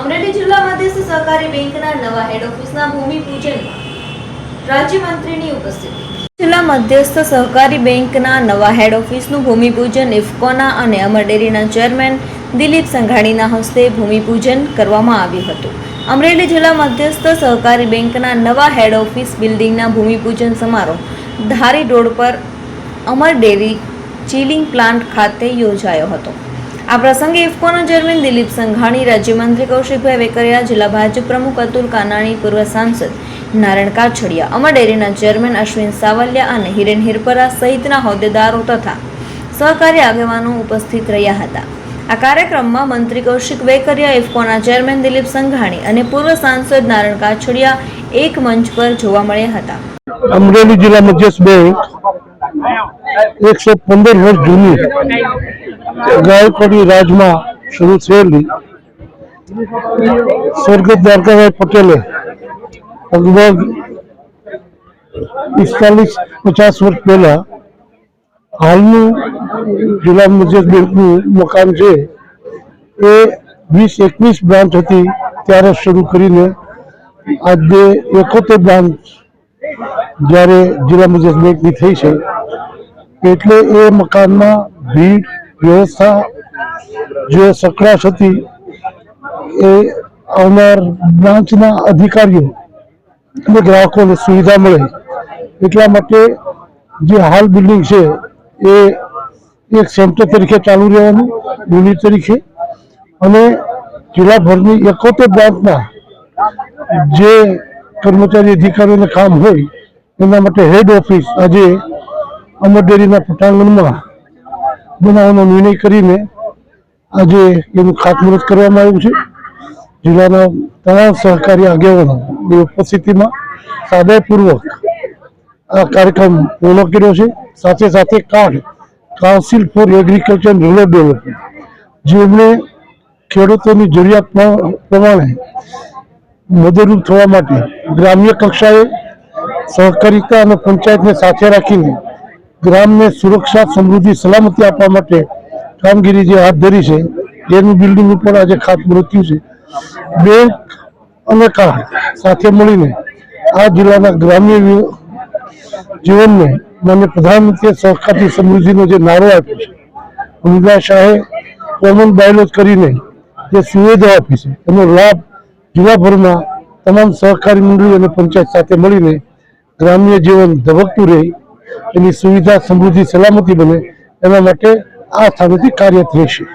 અમરેલી જિલ્લા મધ્યસ્થ સહકારી બેંકના નવા હેડ ઓફિસના ભૂમિપૂજનમાં રાજ્યમંત્રીની ઉપસ્થિતિ. જિલ્લા મધ્યસ્થ સહકારી બેંકના નવા હેડ ઓફિસનું ભૂમિપૂજન ઇફકોના અને અમર ડેરીના ચેરમેન દિલીપ સંઘાણીના હસ્તે ભૂમિપૂજન કરવામાં આવ્યું હતું. અમરેલી જિલ્લા મધ્યસ્થ સહકારી બેંકના નવા હેડ ઓફિસ બિલ્ડિંગના ભૂમિપૂજન સમારોહ ધારી રોડ પર અમર ડેરી ચિલિંગ પ્લાન્ટ ખાતે યોજાયો હતો. આ પ્રસંગે ઇફકોના ચેરમેન દિલીપ સંઘાણી, રાજ્યમંત્રી કૌશિકભાઈ વેકરિયા, જિલ્લા ભાજપ પ્રમુખ અતુલ કાનાણી, પૂર્વ સાંસદ નારાયણ કાછડિયા, અમર ડેરીના ચેરમેન અશ્વિન સાવલિયા અને હિરેન હિરપરા સહિતના હોદ્દેદારો તથા સહકારી આગેવાનો ઉપસ્થિત રહ્યા હતા. આ કાર્યક્રમમાં મંત્રી કૌશિક વેકરિયા, ઇફકોના ચેરમેન દિલીપ સંઘાણી અને પૂર્વ સાંસદ નારાયણ કાછડિયા એક મંચ પર જોવા મળ્યા હતા. અમરેલી જિલ્લા મધ્યસ્થ બેંક એકસો પંદર વર્ષ જૂની ગાયકવાડી રાજમાં શરૂ થયેલી સ્વર્ગત દ્વારકાભાઈ પટેલે લગભગ પિસ્તાલીસ પચાસ વર્ષ પહેલા હાલનું જિલ્લા મધ્યસ્થ બેંકનું મકાન છે એ વીસ એકવીસ બ્રાન્ચ હતી. ત્યારે શરૂ કરીને આજે એકોતેર બ્રાન્ચ જ્યારે જિલ્લા મધ્યસ્થ બેંકની થઈ છે. એટલે એ મકાનમાં ભીડ વ્યવસ્થા જે સકડાશ હતી એ આવનાર બ્રાન્ચના અધિકારીઓ અને ગ્રાહકોને સુવિધા મળે એટલા માટે જે હાલ બિલ્ડિંગ છે એ એક સેન્ટર તરીકે ચાલુ રહેવાનું, યુનિટ તરીકે. અને જિલ્લાભરની એકોતેર બ્રાન્ચના જે કર્મચારી અધિકારીઓને કામ હોય એના માટે હેડ ઓફિસ આજે અમર ડેરીના પટાંગણમાં બનાવવાનો નિર્ણય કરીને આજે એનું ખાતમુહૂર્ત કરવામાં આવ્યું છે. જિલ્લાના તમામ સહકારી આગેવાનોની ઉપસ્થિતિમાં સાદાઈપૂર્વક આ કાર્યક્રમ પૂર્ણ કર્યો છે. સાથે સાથે CARD council for agriculture and rural development જેમણે ખેડૂતોની જરૂરિયાત પ્ર- પ્રમાણે મદદરૂપ થવા માટે ગ્રામ્ય કક્ષાએ સહકારિતા અને પંચાયતને સાથે રાખીને ગ્રામને સુરક્ષા, સમૃદ્ધિ, સલામતી આપવા માટે કામગીરી જે હાથ ધરી છે, એનું બિલ્ડિંગ ઉપર આજે ખાતમુહૂર્ત થયું છે. બેંક અને કાર સાથે મળીને આ જિલ્લાના ગ્રામ્ય જીવનને મને પ્રધાનમંત્રીએ સહકારથી સમૃદ્ધિનો જે નારો આપ્યો છે અમિતા શાહે કોમન ડાયલોગ કરીને જે સુવિધા આપી છે, એનો લાભ જિલ્લાભરમાં તમામ સહકારી મંડળી અને પંચાયત સાથે મળીને ગ્રામ્ય જીવન ધબકતું રહે એની સુવિધા સમૃદ્ધિ સલામતી બને એના માટે આ સ્થાનેથી કાર્યરત રહેશે